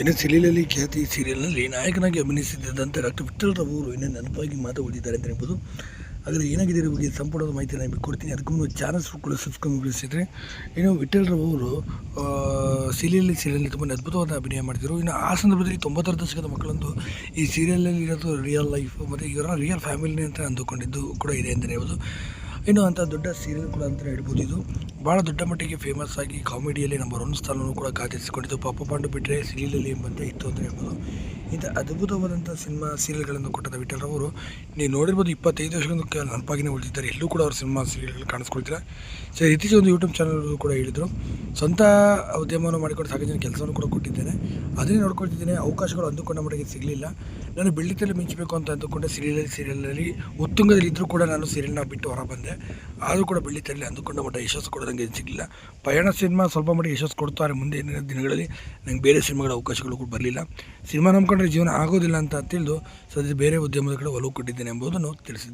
ಇನ್ನು ಸೀರಿಯಲಲ್ಲಿ ಖ್ಯಾತಿ ಸೀರಿಯಲ್ನಲ್ಲಿ ನಾಯಕನಾಗಿ ಅಭಿನಯಿಸಿದ್ದಂತೆ ಡಾಕ್ಟರ್ ವಿಠಲ್ ಅವರು ಇನ್ನೂ ನೆನಪಾಗಿ ಮಾತು ಉಳಿದಿದ್ದಾರೆ ಅಂತ ಹೇಳ್ಬೋದು. ಆದರೆ ಏನಾಗಿದೆ ಇದ್ರ ಬಗ್ಗೆ ಸಂಪೂರ್ಣದ ಮಾಹಿತಿ ನಾನು ನಿಮಗೆ ಕೊಡ್ತೀನಿ. ಅದಕ್ಕೂ ಮುಂದೆ ಚಾನಲ್ಸ್ ಕೂಡ ಸಬ್ಸ್ಕ್ರೈಬ್ ಮಾಡಿಸಿದ್ರೆ. ಇನ್ನು ವಿಠಲ್ ಅವರು ಸೀರಿಯಲ್ ಸೀರಿಯಲ್ ತುಂಬ ಅದ್ಭುತವಾದ ಅಭಿನಯ ಮಾಡಿದರು ಇನ್ನು ಆ ಸಂದರ್ಭದಲ್ಲಿ ತೊಂಬತ್ತರ ದಶಕದ ಮಕ್ಕಳಂದು ಈ ಸೀರಿಯಲಲ್ಲಿ ಇರೋದು ರಿಯಲ್ ಲೈಫ್ ಮತ್ತು ಇವರ ರಿಯಲ್ ಫ್ಯಾಮಿಲಿ ಅಂತ ಅಂದುಕೊಂಡಿದ್ದು ಕೂಡ ಇದೆ ಅಂತಲೇ ಹೇಳ್ಬೋದು. ಇನ್ನು ಅಂಥ ದೊಡ್ಡ ಸೀರಿಯಲ್ ಕೂಡ ಅಂತ ಹೇಳ್ಬೋದು ಇದು. ಭಾಳ ದೊಡ್ಡ ಮಟ್ಟಿಗೆ ಫೇಮಸ್ ಆಗಿ ಕಾಮಿಡಿಯಲ್ಲಿ ನಂಬರ್ ಒನ್ ಸ್ಥಾನವನ್ನು ಕೂಡ ಕಾದಿರಿಸಿಕೊಂಡಿದ್ದು ಪಾಪ ಪಾಂಡು ಬಿಟ್ಟರೆ ಸಿಲೀಲಲ್ಲಿ ಎಂಬಂತೆ ಇತ್ತು ಅಂತ ಹೇಳ್ಬೋದು ಇಂಥ ಅದ್ಭುತವಾದಂಥ ಸಿನಿಮಾ ಸೀರಿಯಲ್ಗಳನ್ನು ಕೊಟ್ಟಂಥ ವಿಠಲ್ ಅವರು ನೀವು ನೋಡಿರ್ಬೋದು ಇಪ್ಪತ್ತೈದು ವರ್ಷಗಳಿಂದ ನೆನಪಾಗಿನೇ ಉಳಿದಿದ್ದಾರೆ. ಎಲ್ಲೂ ಕೂಡ ಅವರು ಸಿನಿಮಾ ಸೀರಿಯಲ್ಗಳು ಕಾಣಿಸ್ಕೊಳ್ತೀರಾ ಸರಿ, ಇತ್ತೀಚೆಗೆ ಒಂದು ಯೂಟ್ಯೂಬ್ ಚಾನಲ್ ಕೂಡ ಹೇಳಿದರು, ಸ್ವಂತ ಉದ್ಯಮವನ್ನು ಮಾಡಿಕೊಂಡು ಸಾಕಷ್ಟು ಜನ ಕೆಲಸವನ್ನು ಕೂಡ ಕೊಟ್ಟಿದ್ದೇನೆ. ಅದನ್ನೇ ನೋಡ್ಕೊಳ್ತಿದ್ದೇನೆ, ಅವಕಾಶಗಳು ಅಂದುಕೊಂಡ ಮಟ್ಟಿಗೆ ಸಿಗಲಿಲ್ಲ. ನಾನು ಬೆಳ್ಳಿತಲ್ಲಿ ಮಿಂಚಬೇಕು ಅಂತ ಅಂದುಕೊಂಡೆ ಸೀರಿಯಲ್ ಸೀರಿಯಲ್ನಲ್ಲಿ ಉತ್ತುಂಗದಲ್ಲಿ ಇದ್ದರೂ ಕೂಡ ನಾನು ಸೀರಿಯಲ್ನ ಬಿಟ್ಟು ಹೊರ ಬಂದೆ ಆದರೂ ಕೂಡ ಬೆಳ್ಳಿತಲ್ಲಿ ಅಂದುಕೊಂಡ ಮಟ್ಟ ಯಶಸ್ಸು ಕೂಡ ನನಗೆ ಸಿಗಲಿಲ್ಲ. ಪಯಣ ಸಿನಿಮಾ ಸ್ವಲ್ಪ ಮಟ್ಟಿಗೆ ಯಶಸ್ಸು ಕೊಡ್ತಾರೆ ಮುಂದೆ ದಿನಗಳಲ್ಲಿ. ನಂಗೆ ಬೇರೆ ಸಿನಿಮಾಗಳ ಅವಕಾಶಗಳು ಕೂಡ ಬರಲಿಲ್ಲ. ಸಿನಿಮಾ ನಂಬ್ಕೊಂಡ್ರೆ ಜೀವನ ಆಗೋದಿಲ್ಲ ಅಂತ ತಿಳಿದು ಸದ್ಯ ಬೇರೆ ಉದ್ಯಮದ ಕಡೆ ಒಲವು ಕೊಟ್ಟಿದ್ದೇನೆ ಎಂಬುದನ್ನು ತಿಳಿಸಿದ್ದೆ